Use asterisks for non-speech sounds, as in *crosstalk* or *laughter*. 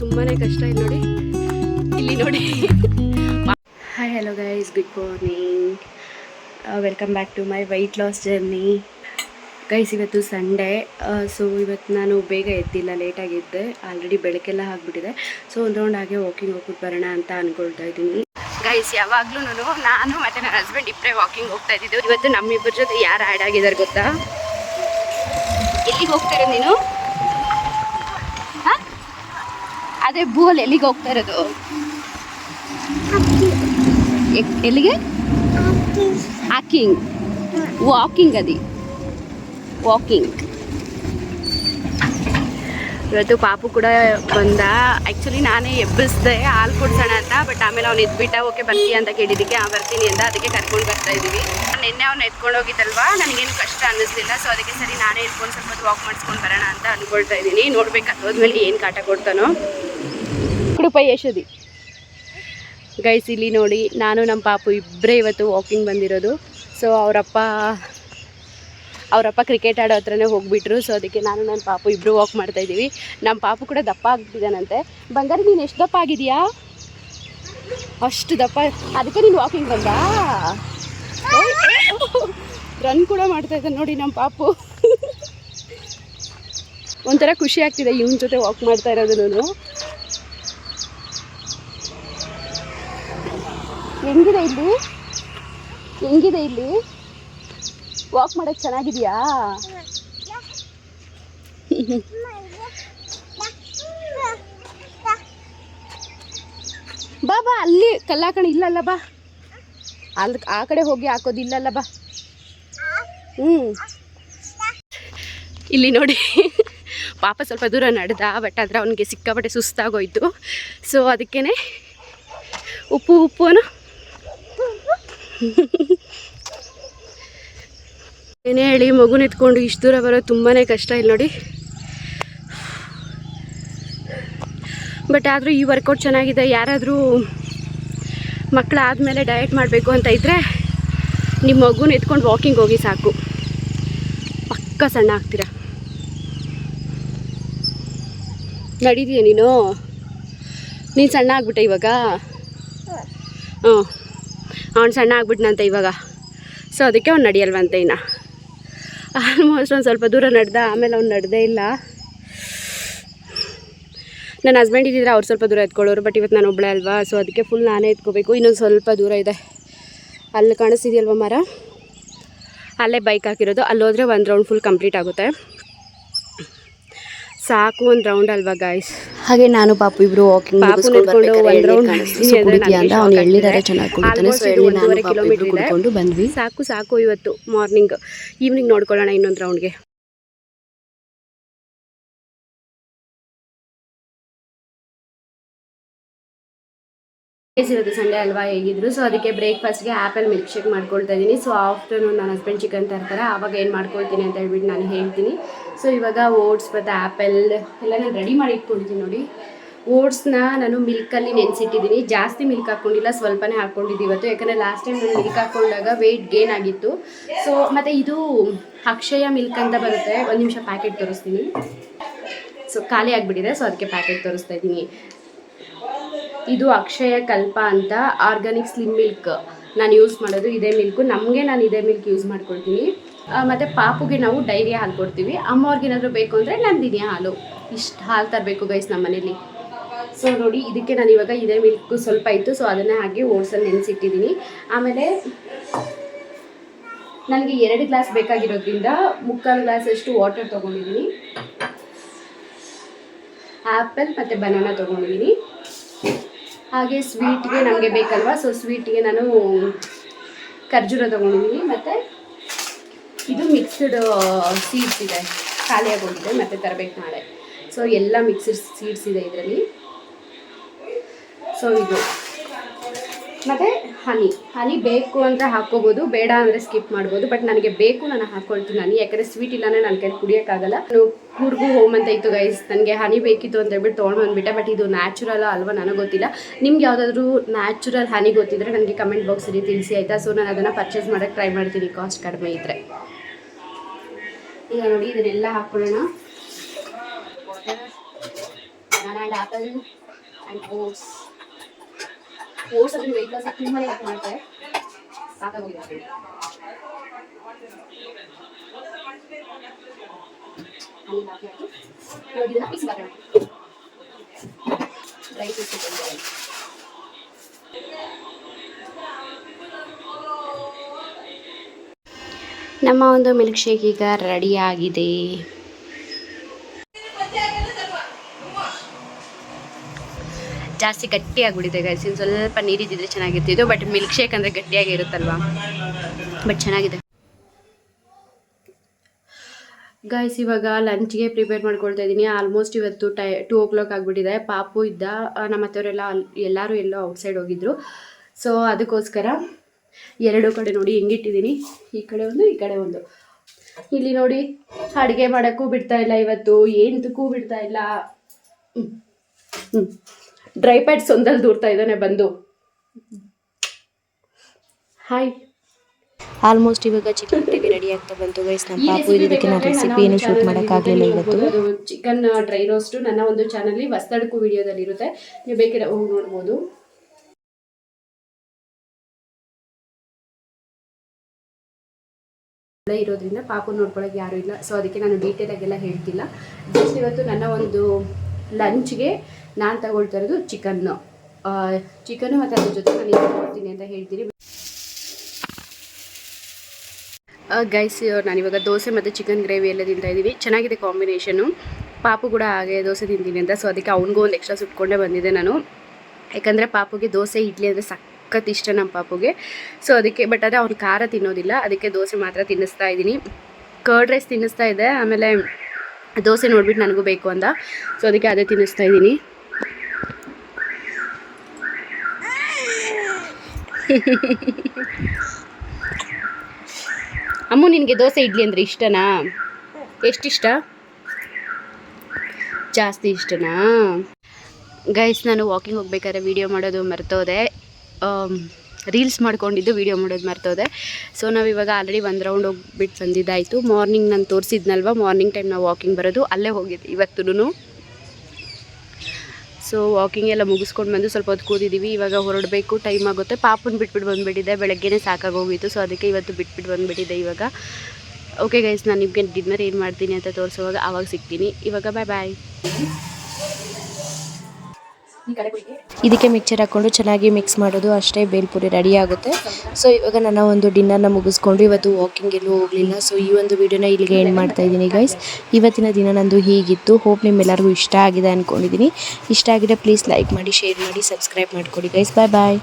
ತುಂಬಾ ಕಷ್ಟ ಇಲ್ಲಿ ನೋಡಿ. ಇಲ್ಲಿ ನೋಡಿ. Hi hello guys good morning welcome back to my weight loss journey guys ಇವತ್ತು ಸಂಡೇ ಸೊ ಇವತ್ತು ನಾನು ಬೇಗ ಎದ್ದಿಲ್ಲ ಲೇಟಾಗಿದ್ದೆ ಆಲ್ರೆಡಿ ಬೆಳಕೆಲ್ಲ ಆಗಿಬಿಟ್ಟಿದೆ. ಸೊ ಒಂದು ರೌಂಡ್ ಹಾಗೆ ವಾಕಿಂಗ್ ಹೋಗ್ಬಿಟ್ಟು ಬರೋಣ ಅಂತ ಅನ್ಕೊಳ್ತಾ ಇದ್ದೀನಿ. ಗೈಸ್ ಯಾವಾಗಲೂ ನಾನು ಮತ್ತೆ ನನ್ನ ಹಸ್ಬೆಂಡ್ ಇಬ್ಬರೇ ವಾಕಿಂಗ್ ಹೋಗ್ತಾ ಇದ್ದಿದ್ದು. ಇವತ್ತು ನಮ್ಮಿಬ್ಬರ ಜೊತೆ ಯಾರು ಆ್ಯಡ್ ಆಗಿದ್ದಾರೆ ಗೊತ್ತಾ? ಎಲ್ಲಿಗೆ ಹೋಗ್ತಾರೆ ನೀನು? ಅದೇ ಬೋಲ್ ಎಲ್ಲಿಗೆ ಹೋಗ್ತಾ ಇರೋದು? ಎಲ್ಲಿಗೆ? ಹಾಕಿಂಗ್ ವಾಕಿಂಗ್ ಅದಿ ವಾಕಿಂಗ್. ಇವತ್ತು ಪಾಪು ಕೂಡ ಬಂದ. ಆ್ಯಕ್ಚುಲಿ ನಾನೇ ಎಬ್ಬಿಸ್ದೆ, ಹಾಲು ಕೊಡ್ಸೋಣ ಅಂತ ಬಟ್ ಆಮೇಲೆ ಅವ್ನು ಎದ್ಬಿಟ್ಟ, ಓಕೆ, ಬರ್ತೀಯ ಅಂತ ಕೇಳಿದ್ದಕ್ಕೆ ಆ ಬರ್ತೀನಿ ಅಂತ ಅದಕ್ಕೆ ಕರ್ಕೊಂಡು ಬರ್ತಾ ಇದ್ದೀವಿ. ನಿನ್ನೆ ಅವ್ನು ಎತ್ಕೊಂಡು ಹೋಗಿದ್ದಲ್ವಾ? ನನಗೇನು ಕಷ್ಟ ಅನ್ನಿಸ್ಲಿಲ್ಲ ಸೊ ಅದಕ್ಕೆ ಸರಿ ನಾನೇ ಎತ್ಕೊಂಡು ಸ್ವಲ್ಪ ವಾಕ್ ಮಾಡಿಸ್ಕೊಂಡು ಬರೋಣ ಅಂತ ಅಂದ್ಕೊಳ್ತಾ ಇದ್ದೀನಿ. ನೋಡ್ಬೇಕು ಹೋದ್ಮೇಲೆ ಏನು ಕಾಟ ಕೊಡ್ತಾನೋ. ಯಶೋದಿ ಗೈಸ್ ಇಲ್ಲಿ ನೋಡಿ, ನಾನು ನಮ್ಮ ಪಾಪು ಇಬ್ಬರೇ ಇವತ್ತು ವಾಕಿಂಗ್ ಬಂದಿರೋದು. ಸೊ ಅವರಪ್ಪ ಅವರಪ್ಪ ಕ್ರಿಕೆಟ್ ಆಡೋ ಹತ್ರನೇ ಹೋಗಿಬಿಟ್ರು. ಸೊ ಅದಕ್ಕೆ ನಾನು ನನ್ನ ಪಾಪು ಇಬ್ಬರು ವಾಕ್ ಮಾಡ್ತಾ ಇದ್ದೀವಿ. ನಮ್ಮ ಪಾಪು ಕೂಡ ದಪ್ಪ ಆಗ್ಬಿಟ್ಟಿದ್ದಾನಂತೆ. ಬಂಗಾರ, ನೀನು ಎಷ್ಟು ದಪ್ಪ ಆಗಿದೆಯಾ ಅಷ್ಟು ದಪ್ಪ. ಅದಕ್ಕೆ ನೀನು ವಾಕಿಂಗ್ ಬಂದಾ? ರನ್ ಕೂಡ ಮಾಡ್ತಾ ಇದ್ದಾನೆ ನೋಡಿ ನಮ್ಮ ಪಾಪು. ಒಂಥರ ಖುಷಿ ಆಗ್ತಿದೆ, ಇವನ ಜೊತೆ ವಾಕ್ ಮಾಡ್ತಾ ಇರೋದು ನಾನು. ಹೆಂಗಿದೆ ಇಲ್ಲಿ? ಹೆಂಗಿದೆ ಇಲ್ಲಿ? ವಾಕ್ ಮಾಡೋಕ್ಕೆ ಚೆನ್ನಾಗಿದೆಯಾ? ಬಾ ಬಾ, ಅಲ್ಲಿ ಕಲ್ಲಾಕಣ ಇಲ್ಲಲ್ಲ ಬಾ. ಅಲ್ಲಿ ಆ ಕಡೆ ಹೋಗಿ ಹಾಕೋದು ಇಲ್ಲಲ್ಲ ಬಾ. ಹ್ಞೂ ಇಲ್ಲಿ ನೋಡಿ, ಪಾಪ ಸ್ವಲ್ಪ ದೂರ ನಡೆದ ಬಟ್ ಆದರೆ ಅವನಿಗೆ ಸಿಕ್ಕಾಪಟ್ಟೆ ಸುಸ್ತಾಗೋಯ್ತು. ಸೊ ಅದಕ್ಕೇ ಉಪ್ಪು ಉಪ್ಪು *laughs* ಏನೇ ಹೇಳಿ ಮಗು ಎತ್ಕೊಂಡು ಇಷ್ಟು ದೂರ ಬರೋದು ತುಂಬಾ ಕಷ್ಟ ಇಲ್ಲ ನೋಡಿ. ಬಟ್ ಆದರೂ ಈ ವರ್ಕೌಟ್ ಚೆನ್ನಾಗಿದೆ. ಯಾರಾದರೂ ಮಕ್ಕಳಾದಮೇಲೆ ಡಯಟ್ ಮಾಡಬೇಕು ಅಂತ ಇದ್ದರೆ ನಿಮ್ಮ ಮಗುನ ಎತ್ಕೊಂಡು ವಾಕಿಂಗ್ ಹೋಗಿ ಸಾಕು. ಪಕ್ಕ ಸಣ್ಣ ಆಗ್ತೀರ? ನಡೀತೀಯ ನೀನು? ನೀನು ಸಣ್ಣ ಆಗ್ಬಿಟ್ಟೆ ಇವಾಗ? ಹ್ಞೂ ಅವ್ನು ಸಣ್ಣ ಆಗ್ಬಿಟ್ನಂತೆ ಇವಾಗ. ಸೊ ಅದಕ್ಕೆ ಅವ್ನು ನಡೆಯಲ್ವಂತೆ ಇನ್ನು. ಆಲ್ಮೋಸ್ಟ್ ಒಂದು ಸ್ವಲ್ಪ ದೂರ ನಡೆದ, ಆಮೇಲೆ ಅವ್ನು ನಡೆದೇ ಇಲ್ಲ. ನನ್ನ ಹಸ್ಬೆಂಡ್ ಇದ್ದಿದ್ರೆ ಅವ್ರು ಸ್ವಲ್ಪ ದೂರ ಎತ್ಕೊಳ್ಳೋರು ಬಟ್ ಇವತ್ತು ನಾನು ಒಬ್ಬಳೆ ಅಲ್ವಾ? ಸೊ ಅದಕ್ಕೆ ಫುಲ್ ನಾನೇ ಎತ್ಕೋಬೇಕು. ಇನ್ನೊಂದು ಸ್ವಲ್ಪ ದೂರ ಇದೆ. ಅಲ್ಲಿ ಕಾಣಿಸ್ತಿದೆಯಲ್ವ ಮರ? ಅಲ್ಲೇ ಬೈಕ್ ಹಾಕಿರೋದು. ಅಲ್ಲಿ ಹೋದರೆ ಒಂದು ರೌಂಡ್ ಫುಲ್ ಕಂಪ್ಲೀಟ್ ಆಗುತ್ತೆ. ಸಾಕು ಒಂದು ರೌಂಡ್ ಅಲ್ವಾ ಗಾಯ್ಸ್ ಹಾಗೆ ನಾನು ಪಾಪು ಇಬ್ರು ವಾಕಿಂಗ್ ಎತ್ಕೊಂಡು ಒಂದ್ ರೌಂಡ್ ಅಂತ ಅವ್ನು shock ಚೆನ್ನಾಗಿ ಕುಡಿತಾನೆ? ಸೊ ಎಳ್ನೀರು ನಾನು ಪಾಪು ಇಬ್ರು ಕುಡ್ಕೊಂಡು ಬಂದ್ವಿ. ಸಾಕು ಸಾಕು ಇವತ್ತು ಮಾರ್ನಿಂಗ್ ಈವ್ನಿಂಗ್ ನೋಡ್ಕೊಳ್ಳೋಣ ಇನ್ನೊಂದು ರೌಂಡ್ಗೆ ಇವತ್ತು ಸಂಡೇ ಅಲ್ವಾ ಹೇಗಿದ್ರು. ಸೊ ಅದಕ್ಕೆ ಬ್ರೇಕ್ಫಾಸ್ಟ್ಗೆ ಆ್ಯಪಲ್ ಮಿಲ್ಕ್ ಶೇಕ್ ಮಾಡ್ಕೊಳ್ತಾ ಇದ್ದೀನಿ ಸೊ ಆಫ್ಟರ್ನೂನ್ ನನ್ನ ಹಸ್ಬೆಂಡ್ ಚಿಕನ್ ತರ್ತಾರೆ. ಆವಾಗ ಏನು ಮಾಡ್ಕೊಳ್ತೀನಿ ಅಂತ ಹೇಳ್ಬಿಟ್ಟು ನಾನು ಹೇಳ್ತೀನಿ. ಸೊ ಇವಾಗ ಓಟ್ಸ್ ಮತ್ತು ಆ್ಯಪಲ್ ಎಲ್ಲ ನಾನು ರೆಡಿ ಮಾಡಿ ಇಟ್ಕೊಂಡಿದ್ದೀನಿ ನೋಡಿ. ಓಟ್ಸ್ನ ನಾನು ಮಿಲ್ಕಲ್ಲಿ ನೆನೆಸಿಟ್ಟಿದ್ದೀನಿ ಜಾಸ್ತಿ ಮಿಲ್ಕ್ ಹಾಕ್ಕೊಂಡಿಲ್ಲ, ಸ್ವಲ್ಪನೇ ಹಾಕ್ಕೊಂಡಿದ್ದು ಇವತ್ತು. ಯಾಕಂದರೆ ಲಾಸ್ಟ್ ಟೈಮ್ ನಾನು ಮಿಲ್ಕ್ ಹಾಕ್ಕೊಂಡಾಗ ವೆಯ್ಟ್ ಗೇನ್ ಆಗಿತ್ತು. ಸೊ ಮತ್ತು ಇದು ಅಕ್ಷಯ ಮಿಲ್ಕ್ ಅಂತ ಬರುತ್ತೆ. ಒಂದು ನಿಮಿಷ ಪ್ಯಾಕೆಟ್ ತೋರಿಸ್ತೀನಿ. ಸೊ ಖಾಲಿ ಆಗಿಬಿಟ್ಟಿದೆ. ಸೊ ಅದಕ್ಕೆ ಪ್ಯಾಕೆಟ್ ತೋರಿಸ್ತಾ ಇದ್ದೀನಿ ಇದು ಅಕ್ಷಯ ಕಲ್ಪ ಅಂತ ಆರ್ಗಾನಿಕ್ ಸ್ಲಿಮ್ ಮಿಲ್ಕ್. ನಾನು ಯೂಸ್ ಮಾಡೋದು ಇದೇ ಮಿಲ್ಕು. ನಮಗೆ ನಾನು ಇದೇ ಮಿಲ್ಕ್ ಯೂಸ್ ಮಾಡ್ಕೊಳ್ತೀನಿ. ಮತ್ತು ಪಾಪುಗೆ ನಾವು ಡೈರಿ ಹಾಲು ಕೊಡ್ತೀವಿ. ಅಮ್ಮವ್ರಿಗೆ ಏನಾದರೂ ಬೇಕು ಅಂದರೆ ನಂದಿನಿ ಹಾಲು. ಇಷ್ಟು ಹಾಲು ತರಬೇಕು ಗೈಸ್ ನಮ್ಮ ಮನೇಲಿ. ಸೊ ನೋಡಿ, ಇದಕ್ಕೆ ನಾನು ಇವಾಗ ಇದೇ ಮಿಲ್ಕ್ ಸ್ವಲ್ಪ ಇತ್ತು. ಸೊ ಅದನ್ನೇ ಹಾಕಿ ಓಟ್ಸಲ್ಲಿ ನೆನೆಸಿಟ್ಟಿದ್ದೀನಿ ಆಮೇಲೆ ನನಗೆ ಎರಡು ಗ್ಲಾಸ್ ಬೇಕಾಗಿರೋದ್ರಿಂದ ಮುಕ್ಕಾಲು ಗ್ಲಾಸಷ್ಟು ವಾಟರ್ ತೊಗೊಂಡಿದ್ದೀನಿ ಆ್ಯಪಲ್ ಮತ್ತು ಬನಾನಾ ತೊಗೊಂಡಿದ್ದೀನಿ ಹಾಗೆ ಸ್ವೀಟ್ಗೆ ನಮಗೆ ಬೇಕಲ್ವಾ? ಸೊ ಸ್ವೀಟ್ಗೆ ನಾನು ಖರ್ಜೂರ ತೊಗೊಂಡಿದ್ದೀನಿ ಮತ್ತು ಇದು ಮಿಕ್ಸ್ಡ್ ಸೀಡ್ಸ್ ಇದೆ. ಖಾಲಿಯಾಗೋಗಿದೆ. ಮತ್ತು ಮತ್ತೆ ತರಬೇಕು ನಾಳೆ. ಸೊ ಎಲ್ಲ ಮಿಕ್ಸ್ಡ್ ಸೀಡ್ಸ್ ಇದೆ ಇದರಲ್ಲಿ. ಸೊ ಇದು. ಮತ್ತು ಹನಿ. ಹನಿ ಬೇಕು ಅಂತ ಹಾಕ್ಕೋಬೋದು, ಬೇಡ ಅಂದರೆ ಸ್ಕಿಪ್ ಮಾಡ್ಬೋದು. ಬಟ್ ನನಗೆ ಬೇಕು ನಾನು ಹಾಕ್ಕೊಳ್ತೀನಿ ಹನಿ. ಯಾಕಂದರೆ ಸ್ವೀಟ್ ಇಲ್ಲಾಂದ್ರೆ ನನ್ನ ಕೈ ಕುಡಿಯೋಕ್ಕಾಗಲ್ಲ. ನಾನು ಕೂರ್ಗು ಹೋಮ್ ಅಂತ ಇತ್ತು ಗೈಸ್ ನನಗೆ ಹನಿ ಬೇಕಿತ್ತು ಅಂತ ಹೇಳ್ಬಿಟ್ಟು ತೊಗೊಂಡು ಬಂದುಬಿಟ್ಟೆ. ಬಟ್ ಇದು ನ್ಯಾಚುರಲ್ ಅಲ್ವಾ ನನಗೆ ಗೊತ್ತಿಲ್ಲ. ನಿಮ್ಗೆ ಯಾವುದಾದ್ರೂ ನ್ಯಾಚುರಲ್ ಹನಿ ಗೊತ್ತಿದ್ರೆ ನನಗೆ ಕಮೆಂಟ್ ಬಾಕ್ಸಲ್ಲಿ ತಿಳಿಸಿ, ಆಯಿತಾ? ಸೊ ನಾನು ಅದನ್ನು ಪರ್ಚೇಸ್ ಮಾಡೋಕ್ಕೆ ಟ್ರೈ ಮಾಡ್ತೀನಿ. ಕಾಸ್ಟ್ ಕಡಿಮೆ ಇದ್ದರೆ ಈಗ ನೋಡಿ, ಇದನ್ನೆಲ್ಲ ಹಾಕ್ಕೊಳ್ಳೋಣ. And and oats. ಅಲ್ಲಿ ವೆಯ್ಟ್ ಲಾಸ್ ತುಂಬಾ ಮಾಡ್ತಾರೆ. ಸಾಕಾಗೋಗಿದೆ. ನಮ್ಮ ಒಂದು ಮಿಲ್ಕ್ ಶೇಕ್ ಈಗ ರೆಡಿ ಆಗಿದೆ. ಜಾಸ್ತಿ ಗಟ್ಟಿಯಾಗ್ಬಿಟ್ಟಿದೆ ಗೈಸ್ ಇನ್ನು ಸ್ವಲ್ಪ ನೀರಿದ್ದಿದ್ರೆ ಚೆನ್ನಾಗಿರ್ತಿದ್ದು ಬಟ್ ಮಿಲ್ಕ್ ಶೇಕ್ ಅಂದರೆ ಗಟ್ಟಿಯಾಗಿ ಇರುತ್ತಲ್ವಾ? ಬಟ್ ಚೆನ್ನಾಗಿದೆ. ಗೈಸ್ ಇವಾಗ ಲಂಚ್ಗೆ ಪ್ರಿಪೇರ್ ಮಾಡ್ಕೊಳ್ತಾ ಇದ್ದೀನಿ. ಆಲ್ಮೋಸ್ಟ್ ಇವತ್ತು ಟೈ ಟೂ ಓ ಕ್ಲಾಕ್ ಆಗಿಬಿಟ್ಟಿದೆ. ಪಾಪು ಇದ್ದ ನಮ್ಮ ಅತ್ತೆಯವರೆಲ್ಲ ಅಲ್ಲಿ ಎಲ್ಲರೂ ಎಲ್ಲೋ ಔಟ್ಸೈಡ್ ಹೋಗಿದ್ರು. ಸೊ ಅದಕ್ಕೋಸ್ಕರ ಎರಡು ಕಡೆ ನೋಡಿ ಹೆಂಗಿಟ್ಟಿದ್ದೀನಿ. ಈ ಕಡೆ ಒಂದು, ಈ ಕಡೆ ಒಂದು. ಇಲ್ಲಿ ನೋಡಿ, ಅಡುಗೆ ಮಾಡೋಕ್ಕೂ ಬಿಡ್ತಾ ಇಲ್ಲ ಇವತ್ತು. ಏನಕ್ಕೂ ಬಿಡ್ತಾ ಇಲ್ಲ. ಹ್ಞೂ ಹ್ಞೂ ಡ್ರೈ ಪ್ಯಾಡ್ಸ್ ಒಂದಲ್ಲಿ ದೂರ್ತಾ ಇದ್ದಾನೆ ಬಂದು. ಹಾಯ್ ಆಲ್ಮೋಸ್ಟ್ ಇವಾಗ ಚಿಕನ್ ಗ್ರೇವಿ ರೆಡಿ ಆಗ್ತಾ ಬಂತು ಗೈಸ್ ನಮ್ಮ ಪಾಪು ಇದಕ್ಕೆ ನಾನು ರೆಸಿಪಿ ಏನು ಶೂಟ್ ಮಾಡೋಕ್ಕಾಗಲಿಲ್ಲ ಇವತ್ತು. ಚಿಕನ್ ಡ್ರೈ ರೋಸ್ಟ್ ನನ್ನ ಒಂದು ಚಾನಲ್ ಹೊಸದಡ್ಕು ವಿಡಿಯೋದಲ್ಲಿ ಇರುತ್ತೆ. ನೀವು ಬೇಕಿದ್ರೆ ಹೋಗಿ ನೋಡ್ಬೋದು. ಎಲ್ಲ ಇರೋದ್ರಿಂದ ಪಾಪು ನೋಡ್ಕೊಳಕ್ಕೆ ಯಾರು ಇಲ್ಲ. ಸೊ ಅದಕ್ಕೆ ನಾನು ಡೀಟೇಲ್ ಆಗೆಲ್ಲ ಹೇಳ್ತಿಲ್ಲ. ಜಸ್ಟ್ ಇವತ್ತು ನನ್ನ ಒಂದು ಲಂಚ್ಗೆ ನಾನು ತಗೊಳ್ತಾ ಇರೋದು ಚಿಕನ್ನು ಚಿಕನ್ನು ಮತ್ತು ಅದ್ರ ಜೊತೆ ನಾನು ಏನು ಮಾಡ್ತೀನಿ ಅಂತ ಹೇಳ್ತೀನಿ ಗೈಸ್ ನಾನಿವಾಗ ದೋಸೆ ಮತ್ತು ಚಿಕನ್ ಗ್ರೇವಿ ಎಲ್ಲ ತಿಂತಾ ಇದ್ದೀವಿ. ಚೆನ್ನಾಗಿದೆ ಕಾಂಬಿನೇಷನು ಪಾಪು ಕೂಡ ಹಾಗೆ ದೋಸೆ ತಿಂತೀನಿ ಅಂತ ಸೊ ಅದಕ್ಕೆ ಅವನಿಗೂ ಒಂದು ಎಕ್ಸ್ಟ್ರಾ ಸುಟ್ಕೊಂಡೇ ಬಂದಿದ್ದೆ ನಾನು. ಯಾಕಂದರೆ ಪಾಪುಗೆ ದೋಸೆ, ಇಡ್ಲಿ ಅಂದರೆ ಸಖತ್ ಇಷ್ಟ ನಮ್ಮ ಪಾಪುಗೆ. ಸೊ ಅದಕ್ಕೆ ಬಟ್ ಆದರೆ ಅವ್ನು ಖಾರ ತಿನ್ನೋದಿಲ್ಲ, ಅದಕ್ಕೆ ದೋಸೆ ಮಾತ್ರ ತಿನ್ನಿಸ್ತಾ ಇದ್ದೀನಿ. ಕರ್ಡ್ ರೈಸ್ ತಿನ್ನಿಸ್ತಾ ಇದೆ, ಆಮೇಲೆ ದೋಸೆ ನೋಡ್ಬಿಟ್ಟು ನನಗೂ ಬೇಕು ಅಂತ. ಸೊ ಅದಕ್ಕೆ ಅದೇ ತಿನ್ನಿಸ್ತಾ ಇದ್ದೀನಿ. *laughs* ಅಮ್ಮು, ನಿನಗೆ ದೋಸೆ ಇಡ್ಲಿ ಅಂದರೆ ಇಷ್ಟನಾ? ಎಷ್ಟಿಷ್ಟ ಜಾಸ್ತಿ ಇಷ್ಟನಾ? ಗೈಸ್ ನಾನು ವಾಕಿಂಗ್ ಹೋಗ್ಬೇಕಾದ್ರೆ ವೀಡಿಯೋ ಮಾಡೋದು ಮರ್ತೋದೆ. ರೀಲ್ಸ್ ಮಾಡ್ಕೊಂಡಿದ್ದು ವೀಡಿಯೋ ಮಾಡೋದು ಮರ್ತೋದೆ. ಸೊ ನಾವು ಇವಾಗ ಆಲ್ರೆಡಿ ಒಂದು ರೌಂಡ್ ಹೋಗ್ಬಿಟ್ಟು ಬಂದಿದ್ದಾಯಿತು. ಮಾರ್ನಿಂಗ್ ನಾನು ತೋರಿಸಿದ್ನಲ್ವ? ಮಾರ್ನಿಂಗ್ ಟೈಮ್ ನಾವು ವಾಕಿಂಗ್ ಬರೋದು, ಅಲ್ಲೇ ಹೋಗಿದ್ದೆ ಇವತ್ತೂ ಸೊ ವಾಕಿಂಗ್ ಎಲ್ಲ ಮುಗಿಸ್ಕೊಂಡು ಬಂದು ಸ್ವಲ್ಪ ಹೊತ್ತು ಕೂತಿದ್ದೀವಿ ಇವಾಗ ಹೊರಡಬೇಕು ಟೈಮ್ ಆಗುತ್ತೆ. ಪಾಪನ ಬಿಟ್ಬಿಟ್ಟು ಬಂದುಬಿಟ್ಟಿದೆ, ಬೆಳಗ್ಗೆನೇ ಸಾಕಾಗೋಗಿತ್ತು. ಸೊ ಅದಕ್ಕೆ ಇವತ್ತು ಬಿಟ್ಬಿಟ್ಟು ಬಂದುಬಿಟ್ಟಿದೆ ಇವಾಗ. ಓಕೆ ಗೈಸ್ ನಾನು ನಿಮಗೆ ಡಿನ್ನರ್ ಏನು ಮಾಡ್ತೀನಿ ಅಂತ ತೋರಿಸುವಾಗ ಆವಾಗ ಸಿಗ್ತೀನಿ. ಇವಾಗ ಬಾಯ್ ಬಾಯ್ ಇದಕ್ಕೆ ಮಿಕ್ಚರ್ ಹಾಕೊಂಡು ಚೆನ್ನಾಗಿ ಮಿಕ್ಸ್ ಮಾಡೋದು ಅಷ್ಟೇ ಬೇಲ್ಪುರಿ ರೆಡಿ ಆಗುತ್ತೆ. ಸೊ ಇವಾಗ ನನ್ನ ಒಂದು ಡಿನ್ನರ್ನ ಮುಗಿಸ್ಕೊಂಡು ಇವತ್ತು ವಾಕಿಂಗ್ ಎಲ್ಲೂ ಹೋಗಲಿಲ್ಲ. ಸೊ ಈ ಒಂದು ವಿಡಿಯೋನ ಇಲ್ಲಿಗೆ ಎಂಡ್ ಮಾಡ್ತಾ ಇದ್ದೀನಿ ಗೈಸ್ ಇವತ್ತಿನ ದಿನ ನಂದು ಹೀಗಿತ್ತು. ಹೋಪ್ ನಿಮ್ಮೆಲ್ಲರಿಗೂ ಇಷ್ಟ ಆಗಿದೆ ಅಂದ್ಕೊಂಡಿದ್ದೀನಿ ಇಷ್ಟ ಆಗಿದೆ ಪ್ಲೀಸ್ ಲೈಕ್ ಮಾಡಿ ಶೇರ್ ಮಾಡಿ ಸಬ್ಸ್ಕ್ರೈಬ್ ಮಾಡಿಕೊಡಿ ಗೈಸ್ ಬಾಯ್ ಬಾಯ್